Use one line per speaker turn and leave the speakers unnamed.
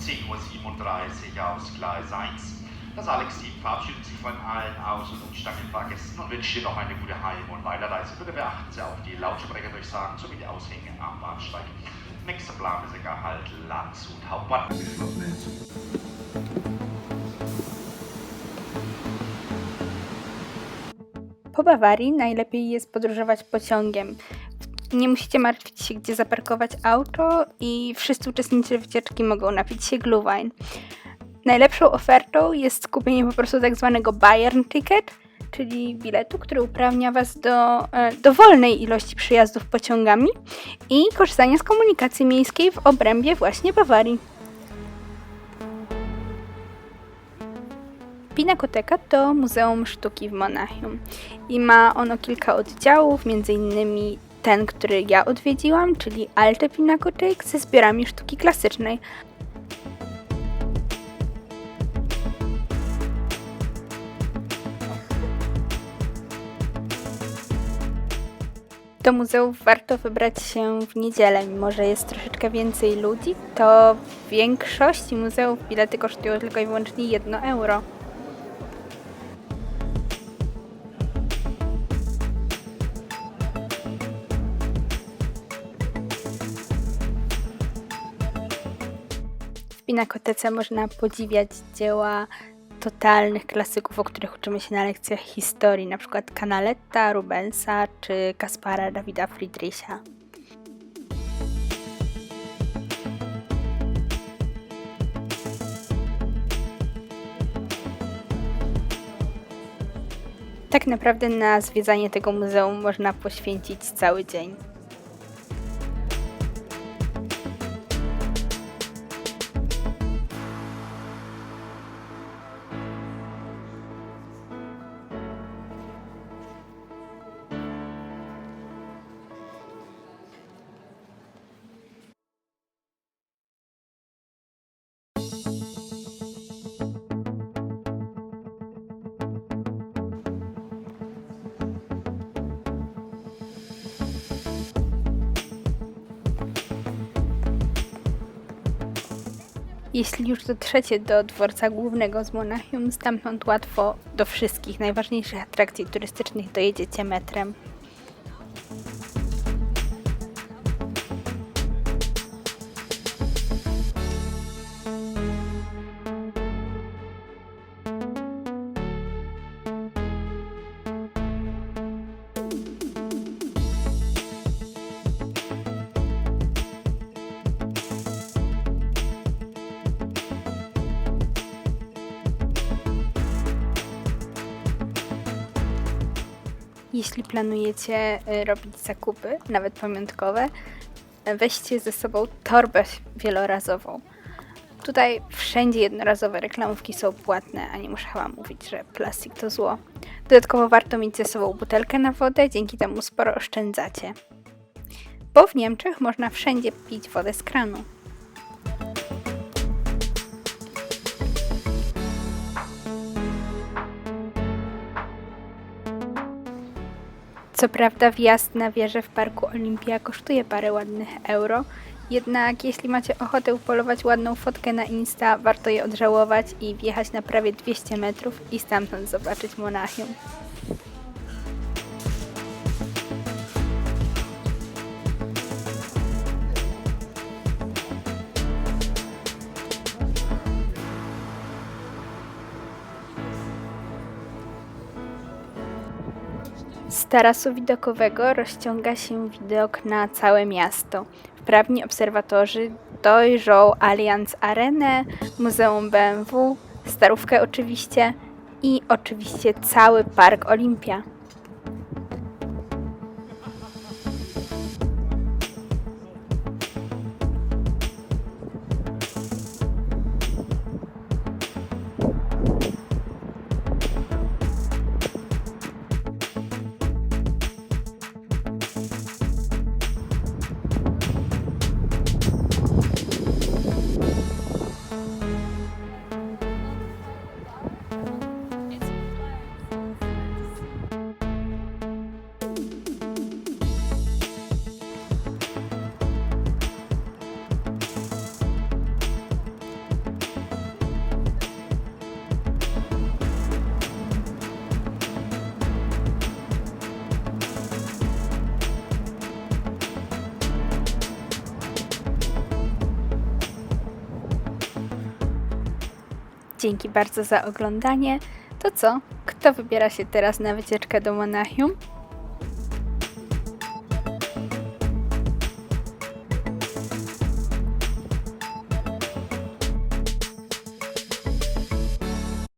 10.37 Uhr aus Gleis 1. Das Alex-Team verabschiedet sich von allen Aus- und Umstangenfahrgästen und wünscht dir noch eine gute Heim- und Weiterreise. Bitte beachten Sie auf die Lautsprecherdurchsagen sowie die Aushänge am Bahnsteig. Nächster Plan ist egal, halt Landshut Hauptbahnhof.
Po Bawarii najlepiej jest podróżować pociągiem. Nie musicie martwić się, gdzie zaparkować auto i wszyscy uczestnicy wycieczki mogą napić się Glühwein. Najlepszą ofertą jest kupienie po prostu tak zwanego Bayern Ticket, czyli biletu, który uprawnia Was do e, dowolnej ilości przyjazdów pociągami i korzystania z komunikacji miejskiej w obrębie właśnie Bawarii. Pinakoteka to Muzeum Sztuki w Monachium i ma ono kilka oddziałów, m.in. ten, który ja odwiedziłam, czyli Alte Pinakothek ze zbiorami sztuki klasycznej. Do muzeów warto wybrać się w niedzielę, mimo że jest troszeczkę więcej ludzi, to w większości muzeów bilety kosztują tylko i wyłącznie 1 euro. Pinakotece można podziwiać dzieła totalnych klasyków, o których uczymy się na lekcjach historii, przykład Canaletta, Rubensa czy Kaspara Dawida Friedricha. Tak naprawdę na zwiedzanie tego muzeum można poświęcić cały dzień. Jeśli już dotrzecie do dworca głównego z Monachium, stamtąd łatwo do wszystkich najważniejszych atrakcji turystycznych dojedziecie metrem. Jeśli planujecie y, robić zakupy, nawet pamiątkowe, weźcie ze sobą torbę wielorazową. Tutaj wszędzie jednorazowe reklamówki są płatne, a nie muszę chyba mówić, że plastik to zło. Dodatkowo warto mieć ze sobą butelkę na wodę, dzięki temu sporo oszczędzacie. Bo w Niemczech można wszędzie pić wodę z kranu. Co prawda wjazd na wieżę w Parku Olimpia kosztuje parę ładnych euro, jednak jeśli macie ochotę upolować ładną fotkę na Insta, warto je odżałować i wjechać na prawie 200 metrów i stamtąd zobaczyć Monachium. Tarasu widokowego rozciąga się widok na całe miasto. Wprawni obserwatorzy dojrzą Allianz Arenę, Muzeum BMW, Starówkę oczywiście i oczywiście cały Park Olimpia. Dzięki bardzo za oglądanie. To co? Kto wybiera się teraz na wycieczkę do Monachium?